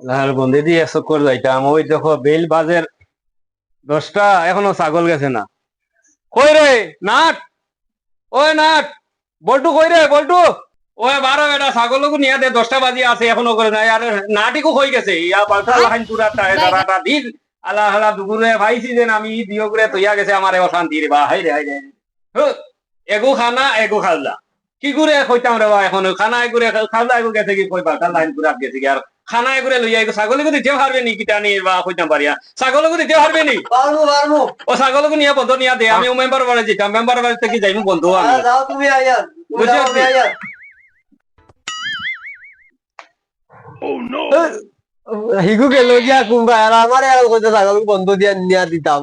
আর বন্ধে দিয়ে এসব করে যাইতাম। ওই দেখো বেল বাজের দশটা এখনও ছাগল গেছে না। কই রে নাট? ওই নাট বল্টু কই রে বল্টু? ওই বারো বেটা ছাগলকে নিয়ে দে দশটা বাজি আছে এখনও করে নাই। আর হয়ে গেছে? ইয়া পাল্টা তুরা দিন। আল্লাহ আল্লাহ দুপুরে ভাইছি যে আমি দিও করে তৈয়া গেছে আমার অশান্তি রে বা হাই রে হাই রে হু, এগু খানা এগু খাজলা কি করে কইতাম রে বা এখন খানা এগুরে খাজলা এগু গেছে কি লাইন পুরা গেছে কি আর খানা এগুরে লইয়া ছাগলকে দিতে পারবে নি কিটা নি বা কইতাম পারিয়া। ছাগলকে দিতে পারবে নি? পারব পারব ও ছাগলকে নিয়ে বন্ধ নিয়ে দে আমি মেম্বার বাড়ি যেতাম মেম্বার বাড়ি থেকে যাইমু বন্ধু আমি। যাও তুমি আইয়া তুমি বুঝে যাও আসছি। তুমি হিগু গেল গিয়া কুম্বা আর আমার আর কইতে ছাগল বন্ধ দিয়া নিয়া দিতাম।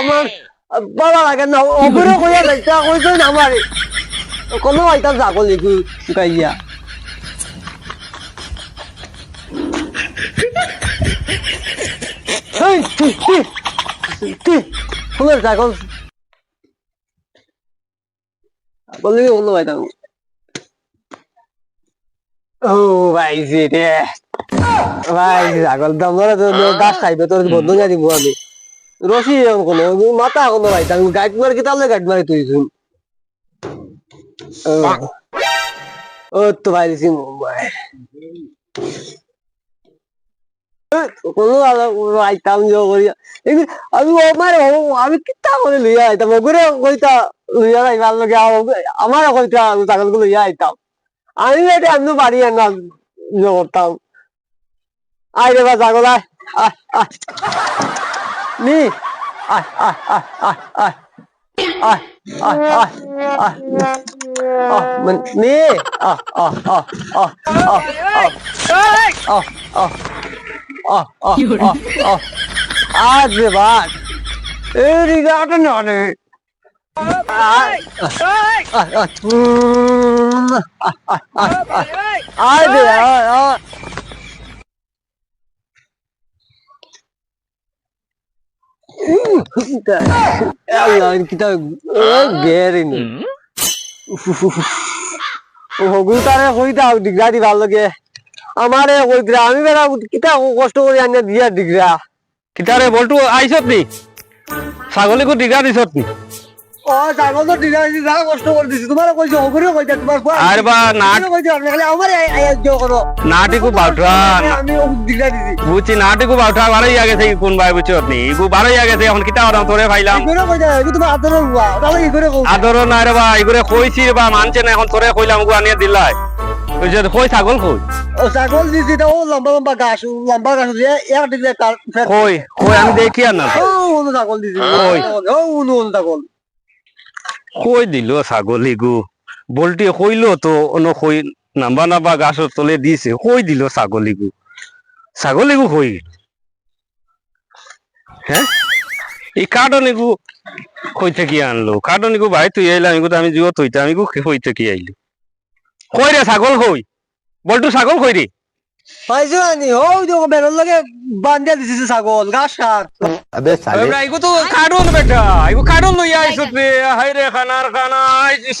আমার বাবা লাগে না ওপরে কইয়া কইতো না আমার কোনো আইতাম ছাগল হিগু গাইয়া এই কি কি কি ফুলের ছাগল বললি অন্য পাইতাম ও ভাই ভাই এরকম কোনো, মাথা কোনো পাইতাম গাইড মারি তাহলে গাইড মারি তুই শুন। ও তো ভাই কোনো আইতাম যে করিয়া আমি আমার আমি কিতা করে লইয়া আইতাম ওগুলো কইতা লইয়া আমার আইতাম আমি এটা এমনি বাড়ি না করতাম আয় ছাগল আয় নি আয় আয় আয় আয় আয় আহ মানে নি আহ আহ আহ আহ আহ আহ আহ আহ আহ আহ আহ আহ আজ রে বাদ এই রিগাটা না রে আয় আয় আয় উম, আয় আয় আয় আয় আয় রে আয় আয় আল্লাহ কিতা গেরি নি হগুল তারে কইতা ডিগ্রা দি ভালো লাগে আমারে কইতরা আমি বেড়া কিতা কষ্ট করে আনিয়া দিয়া ডিগ্রা কিতারে বলটু আইছত নি ছাগলীকো ডিগ্রা দিছত নি ও ছাগল তো ডিগরা যা কষ্ট করে দিছি। তোমার কইছো হগুরে কইতা তোমার আর বা নাট কইছো আপনি আমার আয়া দিও করো। নাটিকু বাউঠা। আমি ডিগরা দিছি বুঝছি নাটিকু বাউঠা। বারোই আগে থেকে কোন ভাই বুঝছত নি ইগু বারোই আগে থেকে এখন কিতা করাম তোরে পাইলাম ইগরে কইতা ইগু তোমার আদর হওয়া তাহলে ইগরে কও আদর নাই রে বা ইগুরে কইছি বা মানছে না এখন তোরে কইলাম গু আনিয়ে দিলাই কই ছাগল কই? ও ছাগল দিছি তো লম্বা লম্বা গাছ লম্বা গাছ দিয়ে এক তার কই কই আমি দেখি না। ও ছাগল দিছি। ও ছাগল। কই দিল, ছাগল ইগু বলটি কইলো তো অন্য কই নাম্বা নাম্বা গাছের তলে দিছে কই দিল ছাগল ইগু ছাগল ইগু কই? হ্যাঁ এই কার্টন ইগু কই থেকে আনলো। কার্টন ইগু ভাই তুই আইলাম ইগু আমি জিও তুইতাম ইগু কই থেকে আইলো কই রে ছাগল কই বলটু ছাগল কই রে পাইছানি ও দেখো বেরোল লাগে বান্ধিয়া দিছিস ছাগল গাছ সার আবে সালে এবড়া ইগো তো কাডল বেটা ইগো কাডল লই আইছত বে হাইরে খানার খানা আইছিস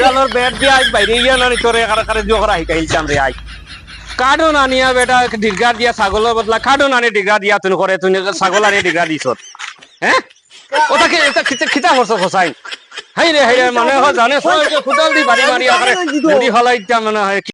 ডালর ব্যাট দি আই বাইরে ইয়া নরি তোরে কারে কারে জোকর আই কাইলছাম রে আই কাডো নানিয়া বেটা ডিগা দিয়া ছাগলের বদলা কাডো নানি ডিগা দিয়া তুন করে তুই ছাগল আনি ডিগা দিছত হ্যাঁ ওটাকে এটা খিচে খিচা করছ হোসাই হাইরে হাইরে মানে জানে সবাই খুদাল দি বাড়ি বাড়ি আকারে মুড়ি হলাই মানে